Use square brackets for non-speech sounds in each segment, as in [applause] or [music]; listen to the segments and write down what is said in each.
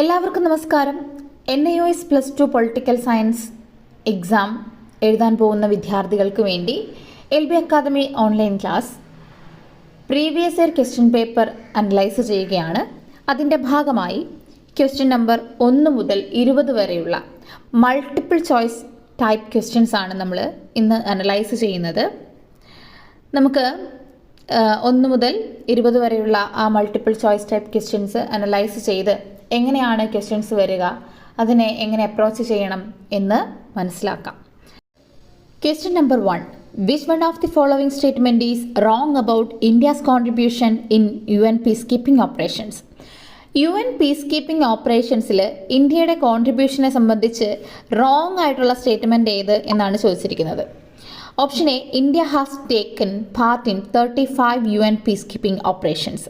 എല്ലാവർക്കും നമസ്കാരം. N I O S plus two political science exam എഴുതാൻ പോകുന്ന വിദ്യാർത്ഥികൾക്ക് വേണ്ടി L B academy online class previous year question paper analyse ചെയ്യുകയാണ്. അതിന്റെ ഭാഗമായി ക്വസ്റ്റ്യൻ നമ്പർ ഒന്ന് മുതൽ ഇരുപത് വരെയുള്ള മൾട്ടിപ്പിൾ ചോയ്സ് ടൈപ്പ് ക്വസ്റ്റ്യൻസ് ആണ് നമ്മൾ ഇന്ന് അനലൈസ് ചെയ്യുന്നത്. നമുക്ക് ഒന്ന് മുതൽ ഇരുപത് വരെയുള്ള ആ multiple choice type questions analyse ചെയ്ത് എങ്ങനെയാണ് ക്വസ്റ്റ്യൻസ് വരിക അതിനെ എങ്ങനെ അപ്രോച്ച് ചെയ്യണം എന്ന് മനസ്സിലാക്കാം. Question number one which one of the of the is wrong about India's contribution in U N peacekeeping operations U N peacekeeping ഓപ്പറേഷൻസിൽ ഇന്ത്യയുടെ കോൺട്രിബ്യൂഷനെ സംബന്ധിച്ച് റോങ് ആയിട്ടുള്ള സ്റ്റേറ്റ്മെന്റ് ഏത് എന്നാണ് ചോദിച്ചിരിക്കുന്നത്. Option A India has taken part in thirty five U N peacekeeping operations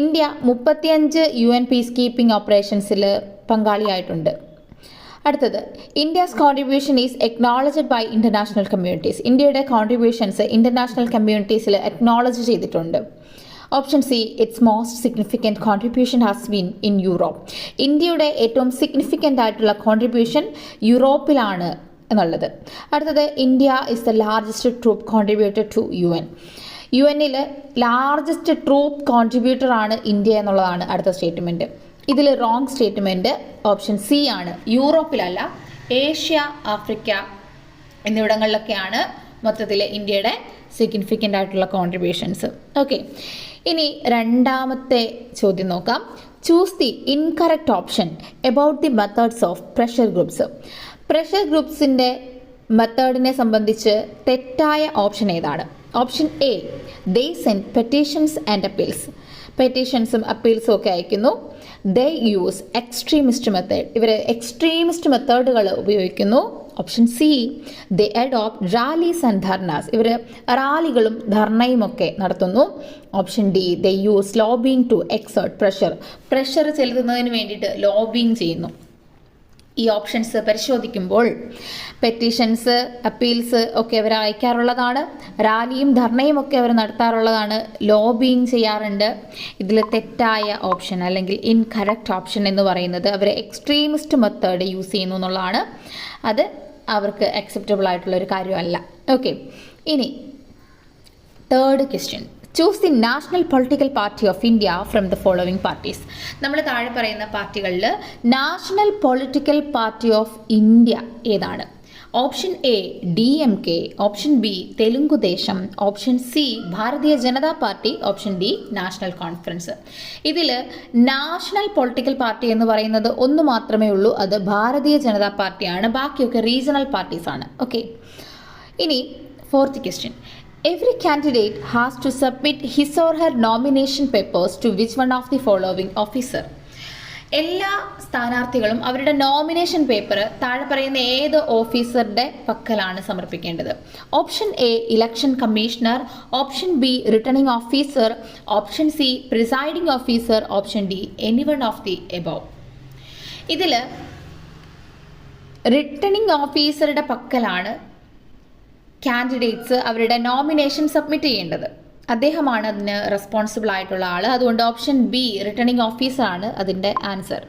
India മുപ്പത്തിയഞ്ച് U N peacekeeping ഓപ്പറേഷൻസിൽ പങ്കാളിയായിട്ടുണ്ട്. അടുത്തത് India's contribution is acknowledged by international communities ഇന്ത്യയുടെ കോൺട്രിബ്യൂഷൻസ് ഇന്റർനാഷണൽ കമ്മ്യൂണിറ്റീസിൽ എക്നോളജ് ചെയ്തിട്ടുണ്ട്. Option C it's most significant contribution has been in Europe ഇന്ത്യയുടെ ഏറ്റവും significant ആയിട്ടുള്ള കോൺട്രിബ്യൂഷൻ യൂറോപ്പിലാണ് എന്നുള്ളത്. അടുത്തത് India is the largest troop contributor to U N U എന്നിൽ ലാർജസ്റ്റ് ട്രൂപ്പ് കോൺട്രിബ്യൂട്ടർ ആണ് ഇന്ത്യ എന്നുള്ളതാണ് അടുത്ത സ്റ്റേറ്റ്മെന്റ് ഇതിൽ റോങ് സ്റ്റേറ്റ്മെന്റ് ഓപ്ഷൻ സി ആണ്. യൂറോപ്പിലല്ല ഏഷ്യ ആഫ്രിക്ക എന്നിവിടങ്ങളിലൊക്കെയാണ് മൊത്തത്തിൽ ഇന്ത്യയുടെ സിഗ്നിഫിക്കന്റ് ആയിട്ടുള്ള കോൺട്രിബ്യൂഷൻസ് ഓക്കെ ഇനി രണ്ടാമത്തെ ചോദ്യം നോക്കാം. Choose the incorrect option about the methods of pressure groups pressure ഗ്രൂപ്പ്സിന്റെ മെത്തേഡിനെ സംബന്ധിച്ച് തെറ്റായ ഓപ്ഷൻ ഏതാണ്? Option A they send petitions and appeals പെറ്റീഷൻസും അപ്പീൽസും ഒക്കെ അയക്കുന്നു. ദേ യൂസ് എക്സ്ട്രീമിസ്റ്റ് മെത്തേഡ് ഇവർ എക്സ്ട്രീമിസ്റ്റ് മെത്തേഡുകൾ ഉപയോഗിക്കുന്നു. Option C they adopt rallies and dharnas. ഇവർ റാലികളും ധർണയും ഒക്കെ നടത്തുന്നു. Option D they use lobbying to exert pressure pressure ചെലുത്തുന്നതിന് വേണ്ടിയിട്ട് ലോബിങ് ചെയ്യുന്നു. ഈ ഓപ്ഷൻസ് പരിശോധിക്കുമ്പോൾ പെറ്റീഷൻസ് അപ്പീൽസ് ഒക്കെ അവർ അയക്കാറുള്ളതാണ്. റാലിയും ധർണയും ഒക്കെ അവർ നടത്താറുള്ളതാണ്. ലോബിയും ചെയ്യാറുണ്ട്. ഇതിൽ തെറ്റായ ഓപ്ഷൻ അല്ലെങ്കിൽ ഇൻകറക്റ്റ് ഓപ്ഷൻ എന്ന് പറയുന്നത് അവർ എക്സ്ട്രീമിസ്റ്റ് മെത്തേഡ് യൂസ് ചെയ്യുന്നു എന്നുള്ളതാണ്. അത് അവർക്ക് അക്സെപ്റ്റബിൾ ആയിട്ടുള്ള ഒരു കാര്യമല്ല. ഓക്കെ ഇനി third question choose the national political party of India from the following parties നമ്മൾ താഴെ പറയുന്ന പാർട്ടികളിൽ national political party of India ഏതാണ്? Option A D M K option B Telugu Desam option C Bharatiya Janata party option D national conference ഇതിൽ national political party എന്ന് പറയുന്നത് ഒന്ന് മാത്രമേ ഉള്ളൂ. അത് ഭാരതീയ ജനതാ പാർട്ടിയാണ് ബാക്കിയൊക്കെ റീജിയണൽ പാർട്ടീസാണ് ഓക്കെ ഇനി fourth question every candidate has to submit his or her nomination papers to which one of the following officer. എല്ലാ സ്ഥാനാർത്ഥികളും അവരുടെ നോമിനേഷൻ പേപ്പർ താഴെ പറയുന്ന ഏത് ഓഫീസറുടെ പക്കലാണ് സമർപ്പിക്കേണ്ടത്. Option A election commissioner option B returning officer option C presiding officer option D any one of the above ഇതിൽ റിട്ടേണിംഗ് ഓഫീസറുടെ പക്കലാണ് കാൻഡിഡേറ്റ്സ് അവരുടെ നോമിനേഷൻ സബ്മിറ്റ് ചെയ്യേണ്ടത്. അദ്ദേഹമാണ് അതിന് റെസ്പോൺസിബിൾ ആയിട്ടുള്ള ആൾ അതുകൊണ്ട് ഓപ്ഷൻ ബി റിട്ടേണിംഗ് ഓഫീസറാണ് അതിന്റെ answer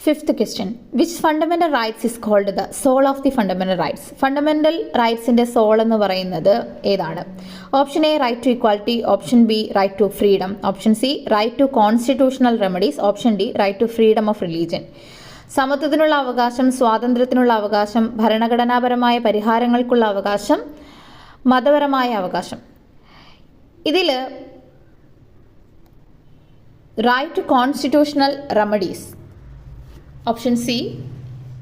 fifth question which fundamental rights is called the soul of the fundamental rights fundamental റൈറ്റ്സിന്റെ soul എന്ന് പറയുന്നത് ഏതാണ്? Option A right to equality option B right to freedom option C right to constitutional remedies option D right to freedom of religion സമത്വത്തിനുള്ള അവകാശം സ്വാതന്ത്ര്യത്തിനുള്ള അവകാശം ഭരണഘടനാപരമായ പരിഹാരങ്ങൾക്കുള്ള അവകാശം മതപരമായ അവകാശം. ഇതിൽ right to constitutional remedies option C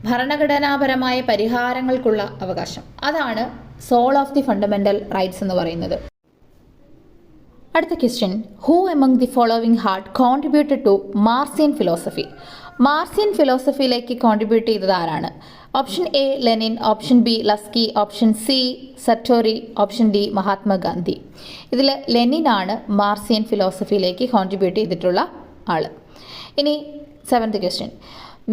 ഭരണഘടനാപരമായ പരിഹാരങ്ങൾക്കുള്ള അവകാശം. അതാണ് soul of the fundamental rights എന്ന് പറയുന്നത്. അടുത്ത question who among the following had contributed to Marxian philosophy Marxian ഫിലോസഫിയിലേക്ക് contribute ചെയ്തത് ആരാണ്? Option A Lenin option B Laski option C Sartori option D Mahatma Gandhi ഇതിൽ ലെനിനാണ് മാർസിയൻ ഫിലോസഫിയിലേക്ക് contribute ചെയ്തിട്ടുള്ള ആൾ ഇനി seventh question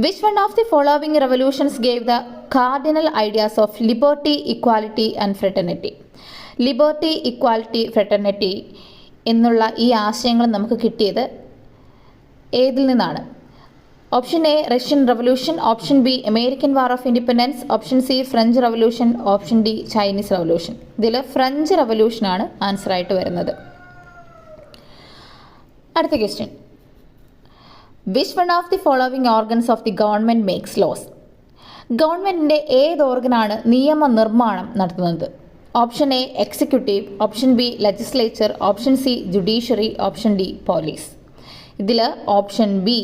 which one of the following revolutions gave the cardinal ideas of liberty equality and fraternity liberty equality fraternity എന്നുള്ള ഈ ആശയങ്ങൾ നമുക്ക് കിട്ടിയത് ഏതിൽ നിന്നാണ്? Option A Russian revolution. Option B American war of independence. Option C French revolution. Option D Chinese revolution. ഇതിൽ French റവല്യൂഷനാണ് answer ആയിട്ട് വരുന്നത്. അടുത്ത question which one of the following organs of the government makes laws ഗവൺമെന്റിന്റെ ഏത് ഓർഗനാണ് നിയമനിർമ്മാണം നടത്തുന്നത്? Option A executive option B legislature option C judiciary option D police ഇതിൽ ഓപ്ഷൻ ബി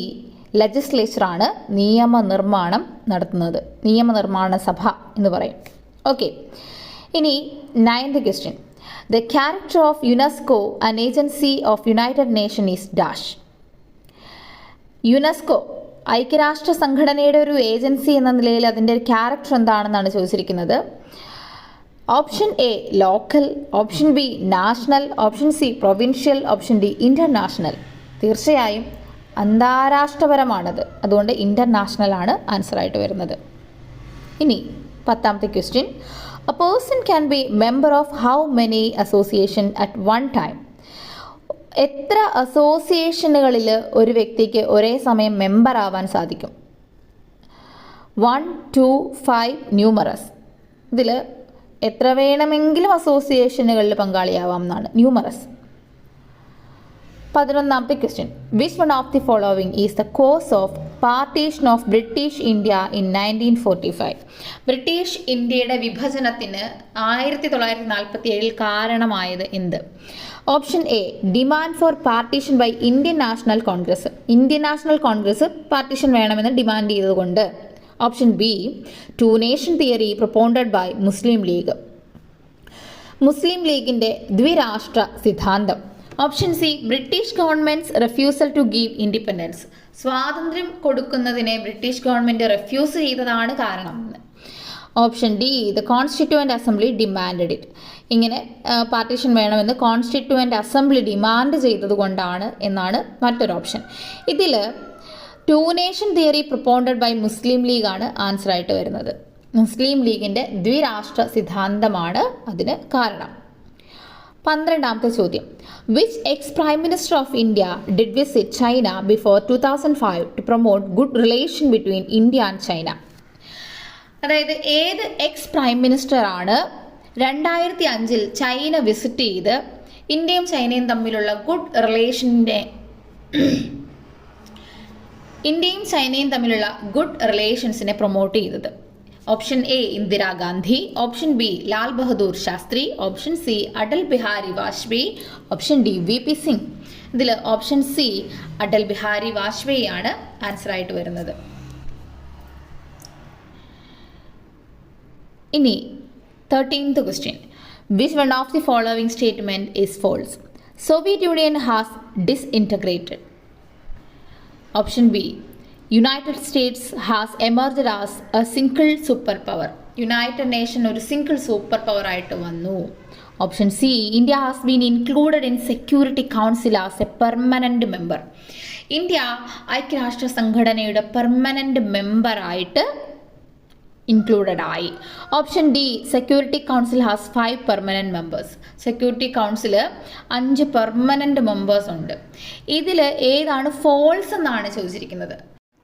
ലെജിസ്ലേച്ചറാണ് നിയമനിർമ്മാണം നടത്തുന്നത്. നിയമനിർമ്മാണ സഭ എന്ന് പറയും. ഓക്കെ ഇനി ninth question the character of UNESCO an agency of United Nation is dash UNESCO ഐക്യരാഷ്ട്ര സംഘടനയുടെ ഒരു ഏജൻസി എന്ന നിലയിൽ അതിന്റെ ക്യാരക്ടർ എന്താണെന്നാണ് ചോദിച്ചിരിക്കുന്നത്. Option A local option B national option C provincial option D international തീർച്ചയായും അന്താരാഷ്ട്രപരമാണത്. അതുകൊണ്ട് ഇന്റർനാഷണൽ ആണ് ആൻസർ ആയിട്ട് വരുന്നത്. ഇനി പത്താമത്തെ question. A person can be member of how many association at one time എത്ര അസോസിയേഷനുകളിൽ ഒരു വ്യക്തിക്ക് ഒരേ സമയം മെമ്പർ ആവാൻ സാധിക്കും? വൺ ടു ഫൈവ് ന്യൂമറസ് ഇതിൽ എത്ര വേണമെങ്കിലും അസോസിയേഷനുകളിൽ പങ്കാളിയാവാം എന്നാണ്. ന്യൂമറസ് പതിനൊന്നാമത്തെ question which one of the following is the cause of partition of British India in nineteen forty five British ഇന്ത്യയുടെ വിഭജനത്തിന് ആയിരത്തി തൊള്ളായിരത്തി നാൽപ്പത്തി ഏഴിൽ കാരണമായത് എന്ത്? Option A demand for partition by Indian National Congress Indian National Congress partition വേണമെന്ന് demand ചെയ്തതുകൊണ്ട്. Option B two nation theory propounded by Muslim League Muslim ലീഗിന്റെ ദ്വിരാഷ്ട്ര സിദ്ധാന്തം. Option C British government's refusal to give independence സ്വാതന്ത്ര്യം കൊടുക്കുന്നതിനെ British government refuse ചെയ്തതാണ് കാരണം. Option D the constituent assembly demanded it ഇങ്ങനെ partition വേണമെന്ന് കോൺസ്റ്റിറ്റ്യുവന്റ് അസംബ്ലി ഡിമാൻഡ് ചെയ്തത് കൊണ്ടാണ് എന്നാണ് മറ്റൊരു ഓപ്ഷൻ ഇതിൽ two nation theory propounded by Muslim ലീഗാണ് answer ആയിട്ട് വരുന്നത്. മുസ്ലിം ലീഗിന്റെ ദ്വിരാഷ്ട്ര സിദ്ധാന്തമാണ് അതിന് കാരണം. പന്ത്രണ്ടാമത്തെ ചോദ്യം. Which ex prime minister of India did visit China before two thousand five to promote good relation between India and China അതായത് ഏത് എക്സ് പ്രൈം മിനിസ്റ്റർ ആണ് രണ്ടായിരത്തി അഞ്ചിൽ ചൈന വിസിറ്റ് ചെയ്ത് ഇന്ത്യയും ചൈനയും തമ്മിലുള്ള ഗുഡ് റിലേഷന്റെ [clears throat] ഇന്ത്യയും ചൈനയും തമ്മിലുള്ള ഗുഡ് റിലേഷൻസിനെ പ്രൊമോട്ട് ചെയ്തത്? Option A Indira Gandhi option B Lal Bahadur Shastri option C Atal Bihari Vajpayee option D V P Singh. ഇതിൽ ഓപ്ഷൻ സി അടൽ ബിഹാരി വാജ്പേയി ആണ് ആൻസർ ആയിട്ട് വരുന്നത്. ഇനി thirteenth question which one of the following statement is false Soviet Union has disintegrated option B United States has emerged as a single super power United Nation ഒരു single super power ആയിട്ട് വന്നു. Option C India has been included in security council as a permanent member India ഐക്യരാഷ്ട്ര സംഘടനയുടെ permanent മെമ്പറായിട്ട് included ആയി. Option D security council has five permanent members security council അഞ്ച് permanent members ഉണ്ട്. ഇതിൽ ഏതാണ് ഫോൾസ് എന്നാണ് ചോദിച്ചിരിക്കുന്നത്.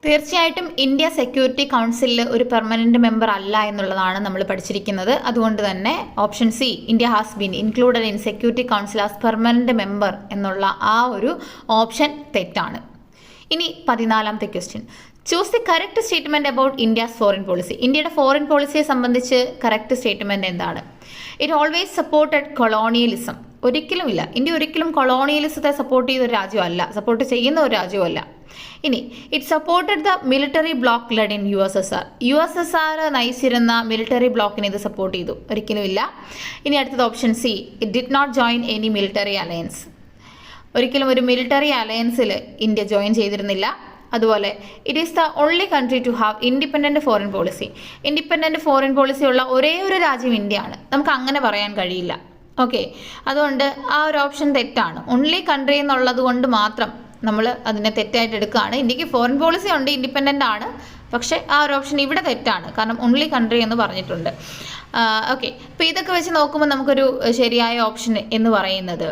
തീർച്ചയായിട്ടും ഇന്ത്യ സെക്യൂരിറ്റി കൗൺസിലിൽ ഒരു പെർമനന്റ് മെമ്പർ അല്ല എന്നുള്ളതാണ് നമ്മൾ പഠിച്ചിരിക്കുന്നത്. അതുകൊണ്ട് തന്നെ option C India has been included in security council as permanent member എന്നുള്ള ആ ഒരു ഓപ്ഷൻ തെറ്റാണ്. ഇനി പതിനാലാമത്തെ question. Choose the correct statement about India's foreign policy. ഇന്ത്യയുടെ ഫോറിൻ പോളിസിയെ സംബന്ധിച്ച് കറക്റ്റ് സ്റ്റേറ്റ്മെന്റ് എന്താണ്? ഇറ്റ് ഓൾവേസ് സപ്പോർട്ടഡ് കൊളോണിയലിസം ഒരിക്കലുമില്ല. ഇന്ത്യ ഒരിക്കലും കൊളോണിയലിസത്തെ സപ്പോർട്ട് ചെയ്ത ഒരു രാജ്യമല്ല. സപ്പോർട്ട് ചെയ്യുന്ന ഒരു രാജ്യമല്ല. ഇനി it supported the military bloc led in U S S R U S S R നയിച്ചിരുന്ന military ബ്ലോക്കിനെ ഇത് സപ്പോർട്ട് ചെയ്തു. ഒരിക്കലുമില്ല ഇനി അടുത്തത് option C it did not join any military alliance ഒരിക്കലും ഒരു മിലിറ്ററി അലയൻസിൽ ഇന്ത്യ ജോയിൻ ചെയ്തിരുന്നില്ല. അതുപോലെ it is the only country to have independent foreign policy independent foreign policy ഉള്ള ഒരേ ഒരു രാജ്യം ഇന്ത്യയാണ്. നമുക്ക് അങ്ങനെ പറയാൻ കഴിയില്ല. ഓക്കെ അതുകൊണ്ട് ആ ഒരു ഓപ്ഷൻ തെറ്റാണ്. ഓൺലി കൺട്രി എന്നുള്ളത് കൊണ്ട് മാത്രം നമ്മൾ അതിനെ തെറ്റായിട്ട് എടുക്കുകയാണ്. ഇന്ത്യയ്ക്ക് ഫോറിൻ പോളിസി ഉണ്ട് ഇൻഡിപെൻഡന്റ് ആണ്. പക്ഷേ ആ ഒരു ഓപ്ഷൻ ഇവിടെ തെറ്റാണ്. കാരണം ഓൺലി കൺട്രി എന്ന് പറഞ്ഞിട്ടുണ്ട്. ഓക്കെ അപ്പോൾ ഇതൊക്കെ വെച്ച് നോക്കുമ്പോൾ നമുക്കൊരു ശരിയായ ഓപ്ഷൻ എന്ന് പറയുന്നത്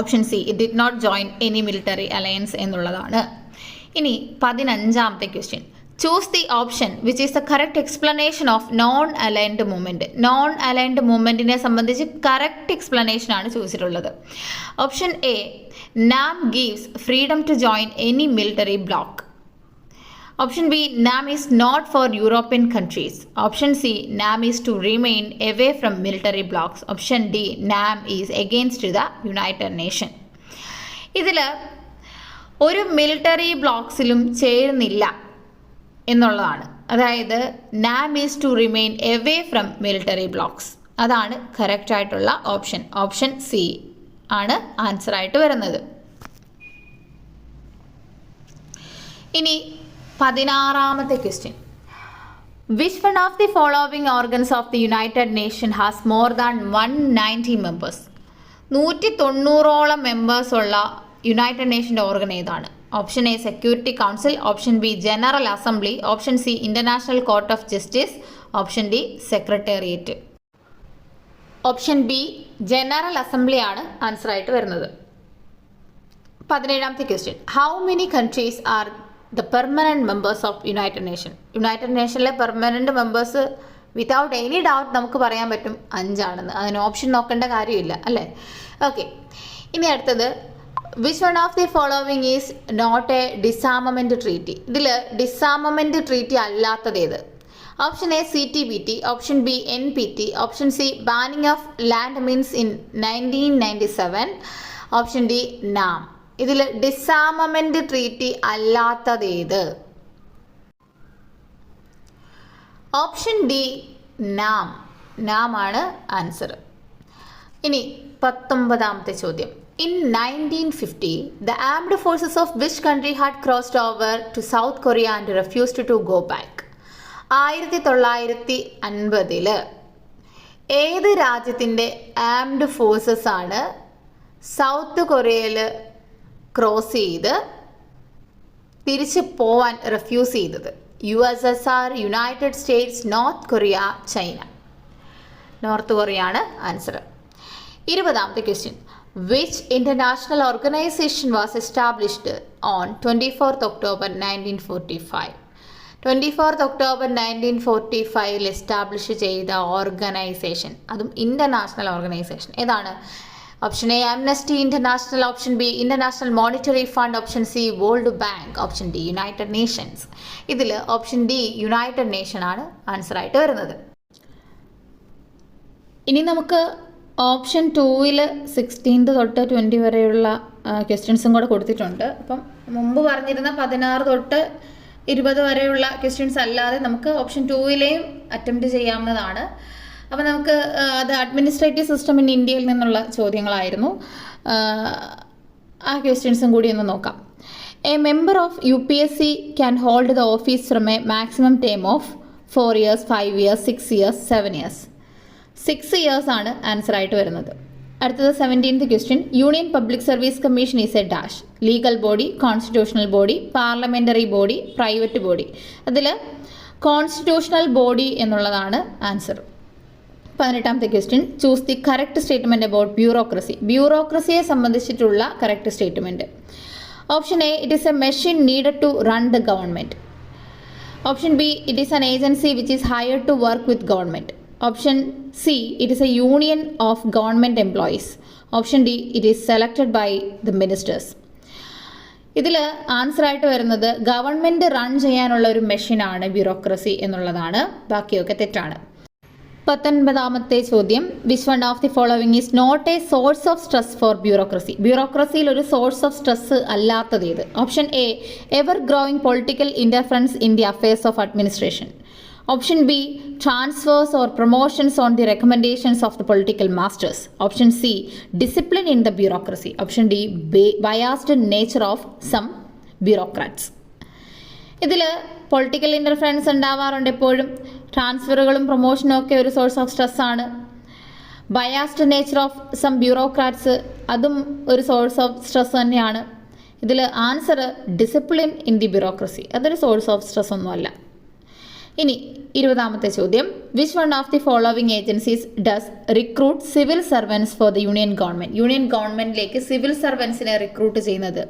option C it did not join any military alliance എന്നുള്ളതാണ്. ഇനി പതിനഞ്ചാമത്തെ question choose the option which is the correct explanation of non aligned movement non aligned മൂവ്മെന്റിനെ സംബന്ധിച്ച് കറക്റ്റ് എക്സ്പ്ലനേഷൻ ആണ് ചോദിച്ചിട്ടുള്ളത്. Option A NAM gives freedom to join any military bloc option B NAM is not for European countries option C NAM is to remain away from military blocs option D NAM is against the United Nation ഇതിൽ ഒരു military ബ്ലോക്സിലും ചേരുന്നില്ല. എന്നുള്ളതാണ്. അതായത് NAM is to remain away from military blocs അതാണ് correct ആയിട്ടുള്ള option option C ആണ് answer ആയിട്ട് വരുന്നത്. ഇനി പതിനാറാമത്തെ question which one of the following organs of the United Nation has more than one ninety members നൂറ്റി തൊണ്ണൂറോളം മെമ്പേഴ്സ് ഉള്ള യുണൈറ്റഡ് നേഷന്റെ ഓർഗൻ ഏതാണ്? Option A security council option B general assembly option C international court of justice option D secretariat. Option B general assembly ആണ് answer ആയിട്ട് വരുന്നത്. പതിനേഴാമത്തെ question. How many countries are the permanent members of United Nation United നേഷനിലെ permanent members without any doubt നമുക്ക് പറയാൻ പറ്റും അഞ്ചാണെന്ന്. അതിന് option നോക്കേണ്ട കാര്യമില്ല അല്ലേ? ഓക്കെ ഇനി അടുത്തത് which one of the following is not a disarmament treaty ഇതിൽ ഡിസാമമെന്റ് ട്രീറ്റി അല്ലാത്തത് ഏത്? Option A C T B T option B N P T option C banning of land means in nineteen ninety seven option D നാം ഇതിൽ disarmament treaty അല്ലാത്തത് ഏത്? Option D NAM നാമാണ് answer ഇനി പത്തൊമ്പതാമത്തെ ചോദ്യം. Nineteen fifty the armed forces of which country had crossed over to South Korea and refused to go back ആയിരത്തി തൊള്ളായിരത്തി അൻപതിൽ ഏത് രാജ്യത്തിന്റെ ആംഡ് ഫോഴ്സസ് ആണ് സൗത്ത് കൊറിയയിൽ ക്രോസ് ചെയ്ത് തിരിച്ച് പോവാൻ റെഫ്യൂസ് ചെയ്തത്? U S S R United States North Korea China North Korea ആണ് ആൻസർ ഇരുപതാമത്തെ question established on twenty fourth October nineteen forty five twenty fourth October nineteen forty ഫൈവിൽ establish ചെയ്ത ഓർഗനൈസേഷൻ അതും ഇന്റർനാഷണൽ ഓർഗനൈസേഷൻ ഏതാണ്? Option A Amnesty International option B International Monetary Fund option C World Bank option D United Nations ഇതിൽ option D United nation ആണ് answer ആയിട്ട് വരുന്നത്. ഇനി നമുക്ക് ഓപ്ഷൻ ടൂവിൽ സിക്സ്റ്റീൻത് തൊട്ട് ട്വന്റി വരെയുള്ള ക്വസ്റ്റ്യൻസും കൂടെ കൊടുത്തിട്ടുണ്ട്. അപ്പം മുമ്പ് പറഞ്ഞിരുന്ന പതിനാറ് തൊട്ട് ഇരുപത് വരെയുള്ള ക്വസ്റ്റ്യൻസ് അല്ലാതെ നമുക്ക് ഓപ്ഷൻ ടൂവിലെയും അറ്റംപ്റ്റ് ചെയ്യാവുന്നതാണ്. അപ്പോൾ നമുക്ക് അത് അഡ്മിനിസ്ട്രേറ്റീവ് സിസ്റ്റം ഇൻ ഇന്ത്യയിൽ നിന്നുള്ള ചോദ്യങ്ങളായിരുന്നു. ആ ക്വസ്റ്റ്യൻസും കൂടി ഒന്ന് നോക്കാം. A member of U P S C can hold the office from a maximum time of four years five years six years seven years six years ആണ് ആൻസർ ആയിട്ട് വരുന്നത്. അടുത്തത് seventeenth question Union Public Service Commission is a dash legal body constitutional body parliamentary body private body അതിൽ constitutional body എന്നുള്ളതാണ് answer പതിനെട്ടാമത്തെ question choose the correct statement about bureaucracy ബ്യൂറോക്രസിയെ സംബന്ധിച്ചിട്ടുള്ള correct statement option A it is a machine needed to run the government option B it is an agency which is hire to work with government option C it is a union of government employees option D it is selected by the ministers ഇതിൽ ആൻസറായിട്ട് വരുന്നത് government run ചെയ്യാനുള്ള ഒരു മെഷീനാണ് bureaucracy എന്നുള്ളതാണ്. ബാക്കിയൊക്കെ തെറ്റാണ്. പത്തൊൻപതാമത്തെ ചോദ്യം. Which one of the following is not a source of stress for bureaucracy ബ്യൂറോക്രസിയിൽ ഒരു സോഴ്സ് ഓഫ് സ്ട്രെസ് അല്ലാത്തത് ഏത്? Option A ever growing political interference in the affairs of administration option B transfers or promotions on the recommendations of the political masters option C discipline in the bureaucracy option D biased nature of some bureaucrats ഇതിൽ political interference ഉണ്ടാവാറുണ്ട് എപ്പോഴും. ട്രാൻസ്ഫറുകളും പ്രൊമോഷനും ഒക്കെ ഒരു source of stress ആണ്. Biased nature of some bureaucrats അതും ഒരു സോഴ്സ് ഓഫ് സ്ട്രെസ് തന്നെയാണ്. ഇതിൽ answer discipline in the bureaucracy അതൊരു സോഴ്സ് ഓഫ് സ്ട്രെസ് ഒന്നുമല്ല. ഇനി ഇരുപതാമത്തെ ചോദ്യം. Which one of the following agencies does recruit civil servants for the Union government Union ഗവൺമെന്റിലേക്ക് civil സർവൻസിനെ റിക്രൂട്ട് ചെയ്യുന്നത്.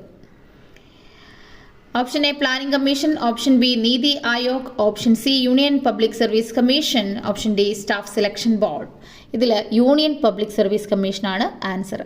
Option A Planning Commission option B NITI Aayog option C Union Public Service Commission option D Staff Selection Board ഇതിൽ union public service കമ്മീഷനാണ് answer